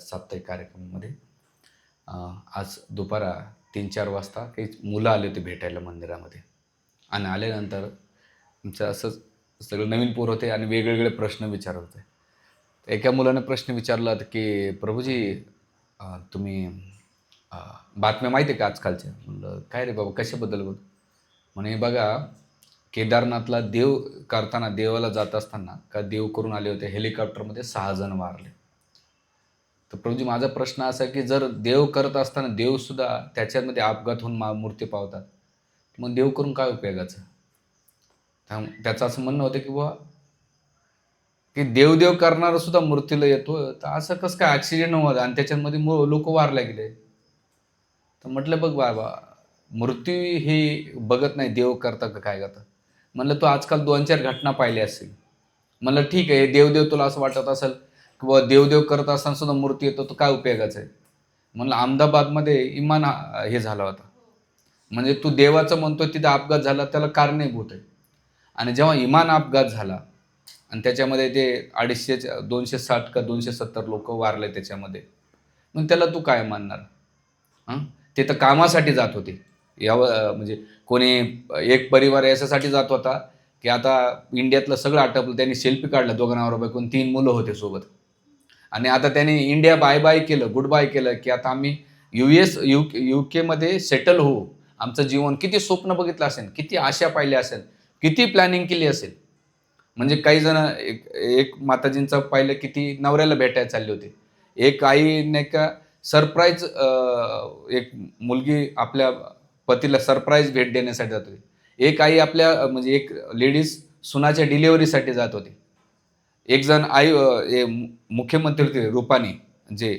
साप्ताहिक कार्यक्रमामध्ये. आज दुपारा तीन चार वाजता काही मुलं आले होते भेटायला मंदिरामध्ये. आणि आल्यानंतर आमचं असंच सगळं नवीन पोर होते आणि वेगवेगळे प्रश्न विचारत होते. एका मुलाने प्रश्न विचारला की प्रभूजी तुम्ही बातम्या माहिती आहे का आजकालच्या? म्हणलं काय रे बाबा कशाबद्दल बोल म्हणे बघा केदारनाथला देव करताना देवाला जात असताना का देव करून आले होते? हेलिकॉप्टरमध्ये सहा जण वारले. तर प्रभूजी माझा प्रश्न असा आहे की जर देव करत असताना देवसुद्धा त्याच्यामध्ये अपघात होऊन मा मूर्ती पावतात मग देव करून काय उपयोगाचं? त्याचं असं म्हणणं होतं की बुवा की देवदेव करणारा सुद्धा मूर्तीला येतो तर असं कसं काय ॲक्सिडेंट होतं आणि त्याच्यामध्ये लोक वारले गेले. तर म्हटलं बघ बाबा मृत्यू हे बघत नाही देव करता का काय करता? म्हणलं तू आजकाल दोन चार घटना पाहिल्या असतील. म्हणलं ठीक आहे देवदेव तुला असं वाटत असेल किंवा देवदेव करत असताना सुद्धा मूर्ती येतो तो काय उपयोगाचा आहे? म्हणलं अहमदाबादमध्ये इमान हे झाला होता. म्हणजे तू देवाचं म्हणतो तिथं अपघात झाला त्याला कारणीभूत आहे. आणि जेव्हा इमान अपघात झाला आणि त्याच्यामध्ये ते अडीचशे दोनशे साठ का दोनशे सत्तर लोक वारले त्याच्यामध्ये मग त्याला तू काय मानणार? हां? ते तर कामासाठी जात होते. याव म्हणजे कोणी एक परिवार याच्यासाठी जात होता की आता इंडियातलं सगळं आटपलं त्यांनी सेल्फी काढला दोघांवर बायकून तीन मुलं होते सोबत. आणि आता त्यांनी इंडिया बाय बाय केलं गुड बाय केलं की आता आम्ही यू एस यू यू केमध्ये सेटल होऊ. आमचं जीवन किती स्वप्न बघितलं असेल किती आशा पाहिल्या असेल किती प्लॅनिंग केली असेल. म्हणजे काही जण एक एक माताजींचं पाहिलं किती नवऱ्याला भेटायला चालले होते. एक आई नाही का सरप्राईज एक मुलगी आपल्या पतीला सरप्राईज भेट देण्यासाठी जात होती. एक आई आपल्या म्हणजे एक लेडीज सुनाच्या डिलिव्हरीसाठी जात होती. एकजण आई हे मुख्यमंत्री होते रूपानी जे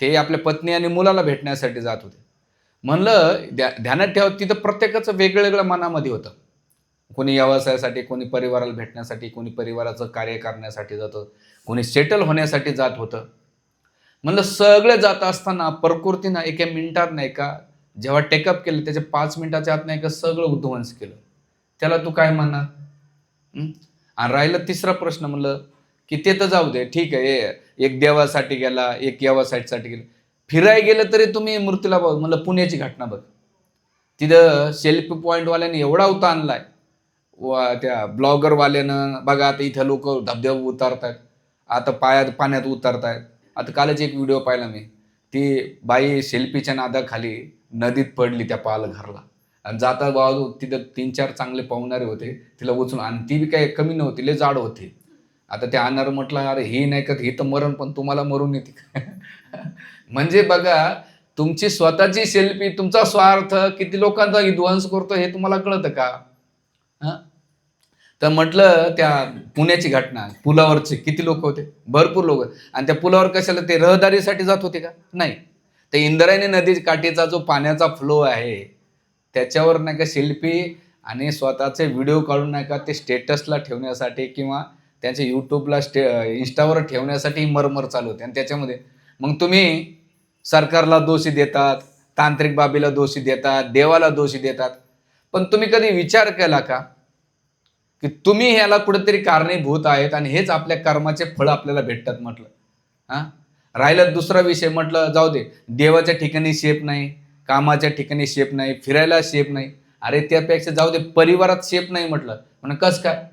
ते आपल्या पत्नी आणि मुलाला भेटण्यासाठी जात होते. म्हणलं ध्या ध्यानात ठेवा तिथं प्रत्येकाचं वेगळं वेगळं मनामध्ये होतं. कोणी व्यवसायासाठी कोणी परिवाराला भेटण्यासाठी कोणी परिवाराचं कार्य करण्यासाठी जातं कोणी सेटल होण्यासाठी जात होतं. म्हणलं सगळे जात असताना प्रकृतीनं एका मिनिटात नाही का जेव्हा टेकअप केलं त्याच्या पाच मिनिटाच्या आत नाही का सगळं उद्ध्वंस केलं. त्याला तू काय म्हणणार? आणि राहिलं तिसरा प्रश्न म्हणलं की ते तर जाऊ दे ठीक आहे एक देवासाठी गेला एक व्यवसायासाठी गेला. फिराय गेलं तरी तुम्ही मृत्यूला पाहू म्हणलं पुण्याची घटना बघ. तिथं सेल्फी पॉईंटवाल्याने एवढा उता आणलाय. वा त्या ब्लॉगरवाल्यानं बघा आता इथं लोक धबधबे उतारतायत. आता पायात पाण्यात उतरतायत. आता कालच एक व्हिडिओ पाहिला मी. ती बाई सेल्फीच्या नादाखाली नदीत पडली त्या पालघरला. आणि जाता बाजू तिथं तीन चार चांगले पाहुणारे होते. तिला उचलून आणि ती बी काही कमी नव्हती लय जाड होती. आता ते आणणार म्हटलं अरे हे नाही का हे तर मरण पण तुम्हाला मरून येते. म्हणजे बघा तुमची स्वतःची सेल्फी तुमचा स्वार्थ किती लोकांचा विध्वंस करतो हे तुम्हाला कळतं का? तर म्हटलं त्या पुण्याची घटना पुलावरचे किती लोक होते? भरपूर लोक. आणि त्या पुलावर कशाला ते रहदारीसाठी जात होते का? नाही. ते इंद्रायणी नदी काठीचा जो पाण्याचा फ्लो आहे त्याच्यावर नाही का शिल्पी आणि स्वतःचे व्हिडिओ काढून नाही का ते स्टेटसला ठेवण्यासाठी किंवा त्यांचे यूट्यूबला स्टे इन्स्टावर ठेवण्यासाठी मरमर चालू होते. आणि त्याच्यामध्ये मग तुम्ही सरकारला दोषी देतात तांत्रिक बाबीला दोषी देतात देवाला दोषी देतात. पण तुम्ही कधी विचार केला का की तुम्ही ह्याला कुठेतरी कारणीभूत आहेत आणि हेच आपल्या कर्माचे फळ आपल्याला भेटतात म्हटलं? हां? राहिलं दुसरा विषय म्हटलं जाऊ दे. देवाच्या ठिकाणी शेप नाही. कामाच्या ठिकाणी शेप नाही फिरायला शेप नाही. अरे त्यापेक्षा जाऊ दे परिवारात शेप नाही म्हटलं. म्हणून कस काय?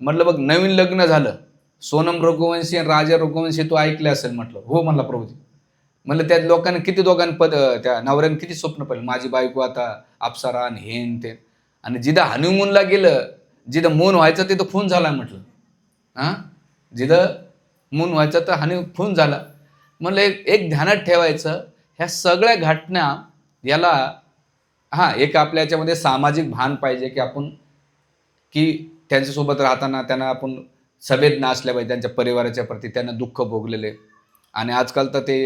म्हटलं बघ नवीन लग्न झालं. सोनम रघुवंशी आणि राजा रघुवंशी तू ऐकले असेल म्हटलं. हो म्हणला प्रभूजी. म्हणलं त्या लोकांनी किती दोघांनी पद त्या नवऱ्याने किती स्वप्न पाहिलं. माझी बायको आता अप्सरा आणि हेन ते. आणि जिथं हनीमूनला गेलं जिथं मून व्हायचं तिथं खून झाला म्हटलं. हां? जिथं मून व्हायचं तर हनी खून झाला. म्हणलं एक एक ध्यानात ठेवायचं ह्या सगळ्या घटना याला हां एक आपल्या याच्यामध्ये सामाजिक भान पाहिजे की आपण की त्यांच्यासोबत राहताना त्यांना आपण संवेदना असल्या पाहिजे त्यांच्या परिवाराच्या प्रती त्यांना दुःख भोगलेले. आणि आजकाल तर ते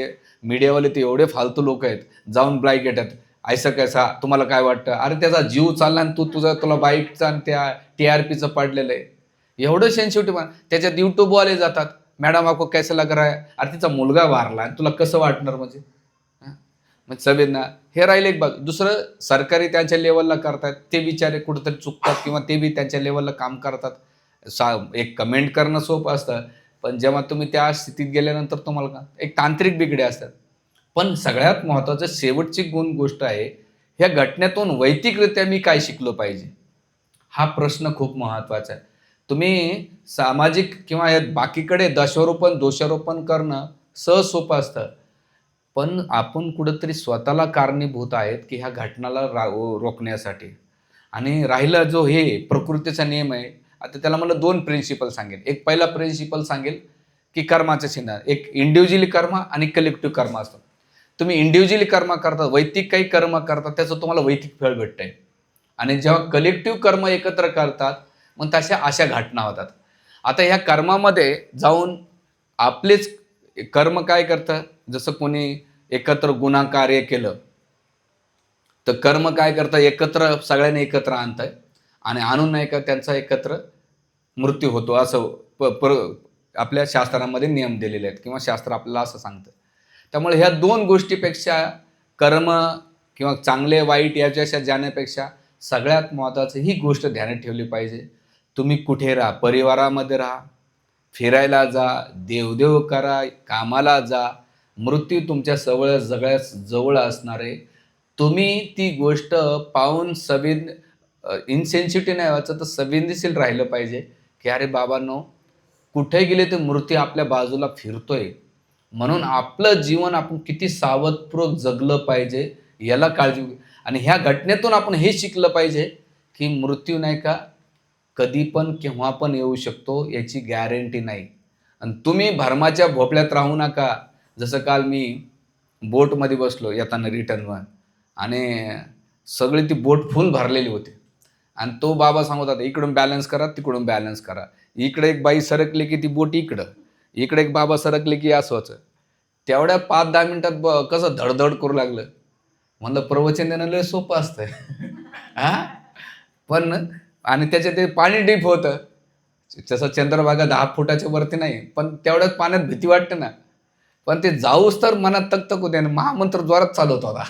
मीडियावाले ते एवढे फालतू लोक आहेत जाऊन ब्राईक येतात ऐसा कैसा तुम्हाला काय वाटतं? अरे त्याचा जीव चालला आणि तू तुझा तुला बाईकचा आणि त्या टी आर पीचं पडलेलं आहे. एवढं सेन्सिटिव्ह त्याच्यात यूट्यूबवाले जातात. मॅडम आपको कैसा लग रहा है? अरे तिचा मुलगा वारला आणि तुला कसं वाटणार म्हणजे? मग संवेदना हे राहिले एक बघ दुसरं सरकारी त्यांच्या लेवलला करतात ते बिचारे कुठंतरी चुकतात किंवा ते बी त्यांच्या लेवलला काम करतात. सा एक कमेंट करणं सोपं असतं पण जेव्हा तुम्ही त्या स्थितीत गेल्यानंतर तुम्हाला का एक तांत्रिक बिघडे असतात. पण सगळ्यात महत्त्वाचं शेवटची गुण गोष्ट आहे ह्या घटनेतून वैयक्तिकरित्या मी काय शिकलो पाहिजे? हा प्रश्न खूप महत्त्वाचा आहे. तुम्ही सामाजिक किंवा या बाकीकडे दशारोपण दोषारोपण करणं सहज सोपं असतं. पण आपण कुठंतरी स्वतःला कारणीभूत आहेत की ह्या घटनाला रा रोखण्यासाठी. आणि राहिला जो हे प्रकृतीचा नियम आहे आता त्याला मला दोन प्रिन्सिपल सांगेल. एक पहिला प्रिन्सिपल सांगेल की कर्माचं चिन्ह एक इंडिव्हिज्युअली कर्म आणि कलेक्टिव्ह कर्म असतं. तुम्ही इंडिव्हिज्युअली कर्म करता वैयक्तिक काही कर्म करता त्याचं तुम्हाला वैयक्तिक फळ भेटतंय. आणि जेव्हा कलेक्टिव्ह कर्म एकत्र करतात मग तशा अशा घटना होतात. आता ह्या कर्मामध्ये जाऊन आपलेच कर्म काय करतं? जसं कोणी एकत्र गुन्हा कार्य केलं तर कर्म काय करतं? एकत्र सगळ्यांनी एकत्र आणतंय आणि आणून नाही का त्यांचा एकत्र मृत्यू होतो असं प पर आपल्या शास्त्रामध्ये नियम दिलेले आहेत किंवा शास्त्र आपल्याला असं सांगतं. त्यामुळे ह्या दोन गोष्टीपेक्षा कर्म किंवा चांगले वाईट याच्याशा जाण्यापेक्षा सगळ्यात महत्त्वाचं ही गोष्ट ध्यानात ठेवली पाहिजे. तुम्ही कुठे राहा? परिवारामध्ये राहा. फिरायला जा. देवदेव करा. कामाला जा. मृत्यू तुमच्या सवळ सगळ्यात जवळ असणार. आहे तुम्ही ती गोष्ट पाहून सविन इनसेन्सिटिव्ह नाही व्हायचं तर संवेदनशील राहिलं पाहिजे. की अरे बाबांनो कुठे गेले ते मृत्यू आपल्या बाजूला फिरतोय? म्हणून आपलं जीवन आपण किती सावधपूर्वक जगलं पाहिजे याला काळजी आणि ह्या घटनेतून आपण हे शिकलं पाहिजे की मृत्यू नाही का कधी पण केव्हा पण येऊ शकतो याची गॅरंटी नाही. आणि तुम्ही भरमाच्या भोपळ्यात राहू नका. जसं काल मी बोटमध्ये बसलो येताना रिटर्नवर आणि सगळी ती बोट फुल भरलेली होती. आणि तो बाबा सांगत होता इकडून बॅलन्स करा तिकडून बॅलन्स करा. इकडे एक बाई सरकली की ती बोट इकडं. इकडे एक बाबा सरकले की असंच तेवढ्या पाच दहा मिनटात ब कसं धडधड करू लागलं. म्हणलं प्रवचन देणं लय सोपं असतं पण आणि त्याचे ते पाणी डीप होतं. तसं चंद्रभागा दहा फुटाच्या वरती नाही पण तेवढ्याच पाण्यात भीती वाटते ना. पण ते जाऊच तर मनात तक होते आणि महामंत्र जोरात चालवत होता.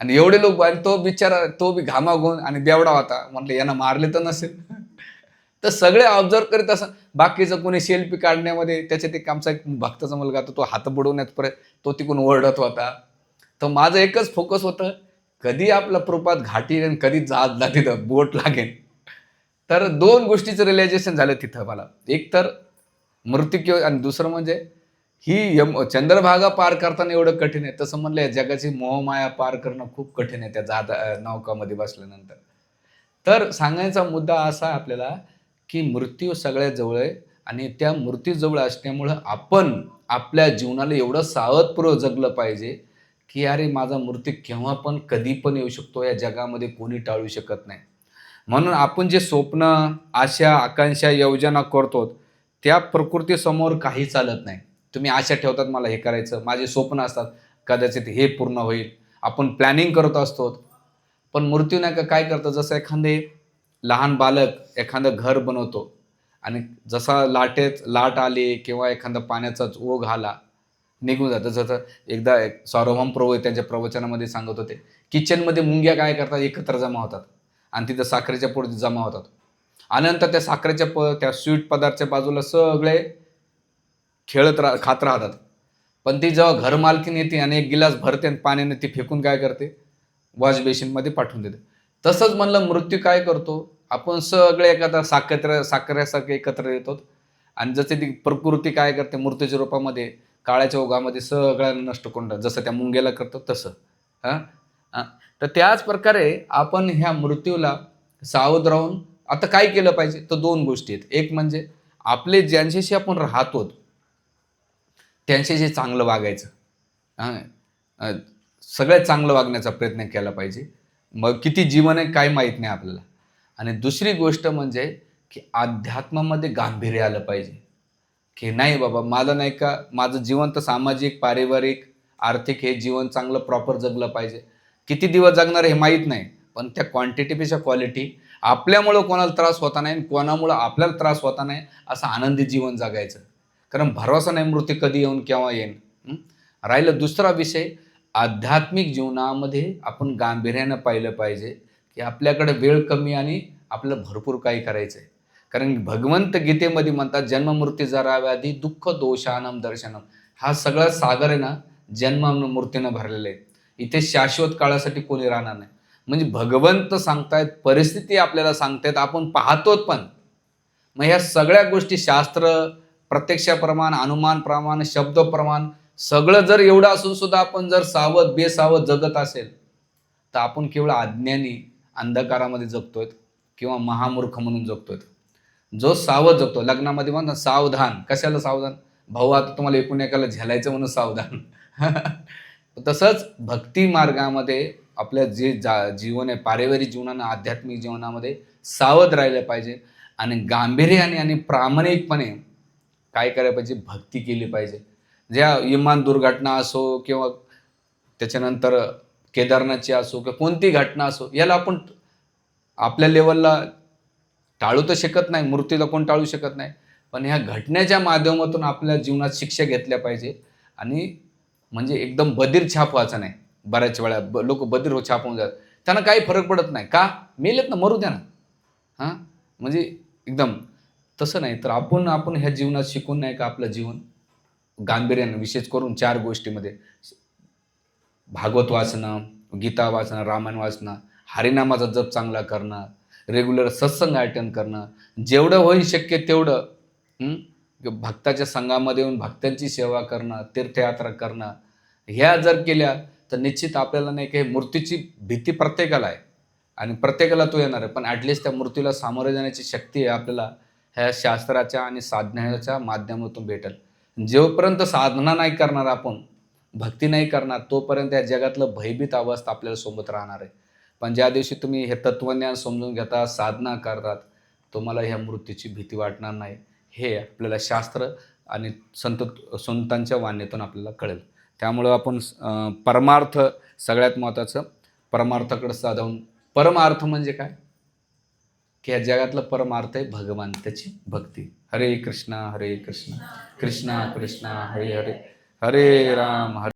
आणि एवढे लोक आणि तो बिचारा तो बी घामाघून आणि बेवडा होता. म्हटलं यांना मारले तर नसेल. तर सगळे ऑब्झर्व करीत असं बाकीचं कोणी सेल्फी काढण्यामध्ये त्याच्या एक आमचा एक भक्ताचा मुलगा होता तो हात बुडवण्यात परत तो तिकडून ओरडत होता. तर माझं एकच फोकस होतं कधी आपला प्रपात घाटी आणि कधी जात तिथं बोट लागेल तर दोन गोष्टीचं रिअलायझेशन झालं तिथं मला. एक तर मृत्यू किंवा आणि दुसरं म्हणजे ही यम चंद्रभागा पार करताना एवढं कठीण आहे. तसं म्हणलं या जगाची मोहमाया पार करणं खूप कठीण आहे त्या जादा नौकामध्ये बसल्यानंतर. तर सांगायचा मुद्दा असा आहे आपल्याला की मृत्यू सगळ्या जवळ आहे आणि त्या मृत्यूजवळ असल्यामुळं आपण आपल्या जीवनाला एवढं सावधपूर्वक जगलं पाहिजे की अरे माझा मृत्यू केव्हा पण कधी पण येऊ शकतो. या जगामध्ये कोणी टाळू शकत नाही. म्हणून आपण जे स्वप्न आशा आकांक्षा योजना करतो त्या प्रकृतीसमोर काही चालत नाही. तुम्ही आशा ठेवतात मला हे करायचं माझे स्वप्न असतात कदाचित हे पूर्ण होईल. आपण प्लॅनिंग करत असतो. पण मृत्यू नाही का काय करतं जसं एखादे लहान बालक एखादं घर बनवतो आणि जसा लाटेत लाट आली किंवा एखादा पाण्याचा ओघ आला निघून जातं. जसं एकदा एक सार्वभौम प्रभू त्यांच्या प्रवचनामध्ये सांगत होते किचनमध्ये मुंग्या काय करतात? एकत्र जमा होतात आणि तिथं साखरेच्या पोटी जमा होतात. आणि नंतर त्या साखरेच्या प त्या स्वीट पदार्थच्या बाजूला सगळे खेळत रा खात राहतात. पण ती जेव्हा घरमालकीन येते आणि एक गिलास भरते आणि पाण्याने ती फेकून काय करते? वॉश बेसिनमध्ये पाठवून देते. तसंच म्हणलं मृत्यू काय करतो? आपण सगळे एकत्र साखर साखरेसारखे एकत्र येतो. आणि जसे ती प्रकृती काय करते? मृत्यूच्या रूपामध्ये काळ्याच्या ओघामध्ये सगळ्यांना नष्ट करून जसं त्या मुंग्याला करतो तसं. हां? हां? तर त्याच प्रकारे आपण ह्या मृत्यूला सावध राहून आता काय केलं पाहिजे? तर दोन गोष्टी आहेत. एक म्हणजे आपले ज्यांच्याशी आपण राहतो त्यांच्याशी चांगलं वागायचं. सगळ्यात चांगलं वागण्याचा प्रयत्न केला पाहिजे. मग किती जीवन आहे काय माहीत नाही आपल्याला. आणि दुसरी गोष्ट म्हणजे की अध्यात्मामध्ये गांभीर्य आलं पाहिजे. की नाही बाबा माझं नाही का माझं जीवन तर सामाजिक पारिवारिक आर्थिक हे जीवन चांगलं प्रॉपर जगलं पाहिजे. किती दिवस जगणार हे माहीत नाही पण त्या क्वांटिटीपेक्षा क्वालिटी आपल्यामुळं कोणाला त्रास होता नाही आणि कोणामुळं आपल्याला त्रास होता नाही असं आनंदी जीवन जगायचं. कारण भरवसा नाही मृत्यू कधी येऊन केव्हा येईन? राहिलं दुसरा विषय आध्यात्मिक जीवनामध्ये आपण गांभीर्यानं पाहिलं पाहिजे की आपल्याकडे वेळ कमी आणि आपलं भरपूर काही करायचं आहे कारण भगवंत गीतेमध्ये म्हणतात जन्ममृत्यू जरा व्याधी दुःख दोषानम दर्शनम. हा सगळा सागर आहे ना जन्म मूर्तीनं भरलेला आहे. इथे शाश्वत काळासाठी कोणी राहणार नाही. म्हणजे भगवंत सांगतायत परिस्थिती आपल्याला सांगतायत आपण पाहतोत पण. मग ह्या सगळ्या गोष्टी शास्त्र प्रत्यक्षाप्रमाण अनुमान प्रमाण शब्द प्रमाण सगळं जर एवढं असून सुद्धा आपण जर सावध बेसावध जगत असेल तर आपण केवळ अज्ञानी अंधकारामध्ये जगतोय किंवा महामूर्ख म्हणून जगतोय जो सावध जगतो लग्नामध्ये म्हणतात सावधान. कशाला सावधान? भाऊ आता तुम्हाला एकूण एकाला झेलायचं म्हणून सावधान. तसंच भक्ती मार्गामध्ये आपल्या जे जा जीवन आहे पारिवारिक जीवनानं आध्यात्मिक जीवनामध्ये सावध राहिलं पाहिजे. आणि गांभीर्याने आणि प्रामाणिकपणे काय करायला पाहिजे? भक्ती केली पाहिजे. ज्या विमान दुर्घटना असो किंवा त्याच्यानंतर केदारनाथची असो किंवा कोणती घटना असो याला आपण आपल्या लेवलला टाळू तर शकत नाही मूर्तीला कोण टाळू शकत नाही. पण ह्या घटनेच्या माध्यमातून आपल्या जीवनात शिक्षा घेतल्या पाहिजे. आणि म्हणजे एकदम बधीर छाप व्हायचा नाही बऱ्याच वेळा ब लोक बधीर हो छाप जातात. त्यांना काही फरक पडत नाही. का? मेलेत ना मरू द्या ना. हां? म्हणजे एकदम तसं नाही. तर आपण आपण ह्या जीवनात शिकून नाही का आपलं जीवन? गांभीर्यानं विशेष करून चार गोष्टीमध्ये. भागवत वाचणं गीता वाचणं रामायण वाचणं हरिनामाचा जप चांगला करणं रेग्युलर सत्संग अटेंड करणं. जेवढं होईल शक्य तेवढं भक्ताच्या संघामध्ये येऊन भक्तांची सेवा करणं तीर्थयात्रा करणं. ह्या जर केल्या तर निश्चित आपल्याला नाही की मूर्तीची भीती प्रत्येकाला आहे. आणि प्रत्येकाला तो येणार आहे. पण ॲटलिस्ट त्या मूर्तीला सामोरे जाण्याची शक्ती आहे आपल्याला ह्या शास्त्राच्या आणि साधनाच्या माध्यमातून भेटेल. जोपर्यंत साधना नाही करणार आपण भक्ती नाही करणार तोपर्यंत या जगातलं भयभीत अवस्था आपल्याला सोबत राहणार आहे. पण ज्या दिवशी तुम्ही हे तत्वज्ञान समजून घेता साधना करतात तुम्हाला ह्या मृत्यूची भीती वाटणार नाही. हे आपल्याला शास्त्र आणि संत संतांच्या वाणीतून आपल्याला कळेल. त्यामुळं आपण परमार्थ सगळ्यात महत्त्वाचं परमार्थाकडे साधवून परमार्थ म्हणजे काय? की या जगातलं परमार्थ आहे भगवान त्याची भक्ती. हरे कृष्णा हरे कृष्णा. कृष्णा कृष्णा हरे हरे. हरे राम हरे